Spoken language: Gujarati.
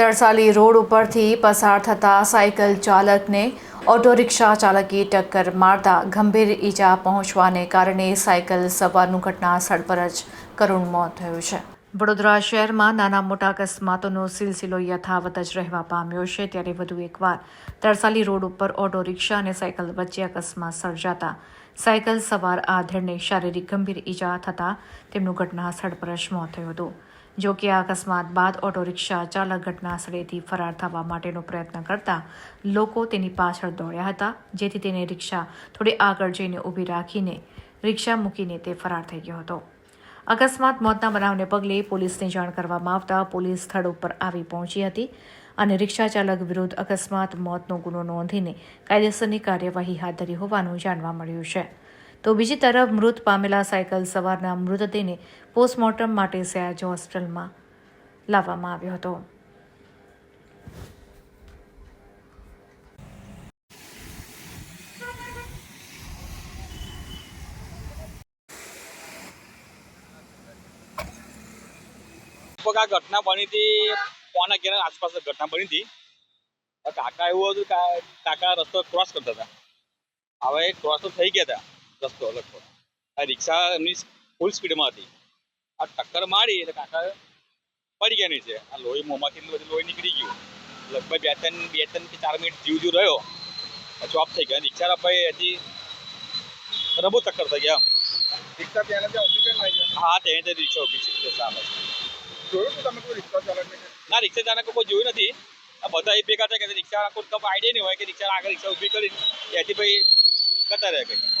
તરસાલી રોડ ઉપરથી પસાર થતા સાયકલ ચાલકને ઓટો રિક્ષા ચાલકે ટક્કર મારતા ગંભીર ઈજા પહોંચવાને કારણે સાયકલ સવારનું ઘટના સ્થળ પર જ કરુણ મોત થયું છે. વડોદરા શહેરમાં નાના મોટા અકસ્માતોનો સિલસિલો યથાવત જ રહેવા પામ્યો છે. ત્યારે વધુ એકવાર તરસાલી રોડ ઉપર ઓટો રિક્ષા અને સાયકલ વચ્ચે અકસ્માત સર્જાતા સાયકલ સવાર આધેડને શારીરિક ગંભીર ઈજા થતાં તેમનું ઘટના સ્થળ પર જ મોત થયું હતું. જો કે આ અકસ્માત બાદ ઓટો રિક્ષા ચાલક ઘટના સ્થળેથી ફરાર થવા માટેનો પ્રયત્ન કરતા લોકો તેની પાછળ દોડ્યા હતા, જેથી તેને રિક્ષા થોડી આગળ જઈને ઊભી રાખીને રિક્ષા મૂકીને તે ફરાર થઈ ગયો હતો. અકસ્માત મોતના બનાવને પગલે પોલીસને જાણ કરવામાં આવતા પોલીસ સ્થળ ઉપર આવી પહોંચી હતી અને રિક્ષા ચાલક વિરુદ્ધ અકસ્માત મોતનો ગુનો નોંધીને કાયદેસરની કાર્યવાહી હાથ ધરી હોવાનું જાણવા મળ્યું છે. તો બીજી તરફ મૃત પામેલા સાયકલ સવારના મૃતદેહને પોસ્ટમોર્ટમ માટે સયાજ હોસ્પિટલમાં લાવવામાં આવ્યો હતો. લગભગ આ ઘટના બની હતી, પોણા અગિયાર આસપાસ ઘટના બની હતી. કાકા એવું હતું કાકા રસ્તો ક્રોસ કરતા હતા. હવે ક્રોસ તો થઈ ગયા હતા. રસ્તો લગભગ આ રિક્ષા એમની ફૂલ સ્પીડમાં હતી આ ટક્કર મારી એટલે કાકા પડી ગયા નીચે આ લોહી મોંમાંથી એટલું બધું લોહી નીકળી ગયું લગભગ બે ત્રણ બે ત્રણ કે ચાર મિનિટ જીવ જીવ રહ્યો પછી ઓફ થઈ ગયા રિક્ષા ભાઈ હજી રબો ટક્કર થઈ ગયા રિક્ષા ત્યાં ત્યાં ઊભી કરી નાખી હા તેને તે રિક્ષા ઊભી છે તે સામે જોયું તું તમે કોઈ રિક્ષા ચાલકને કે ના રિક્ષા ચાલકો કોઈ જોયું નથી આ બધા એ ભેગા થાય કે રિક્ષા કોઈ આઈડિયા નહીં હોય કે રિક્ષા આગળ રિક્ષા ઊભી કરી ત્યાંથી ભાઈ જતા રહે કંઈ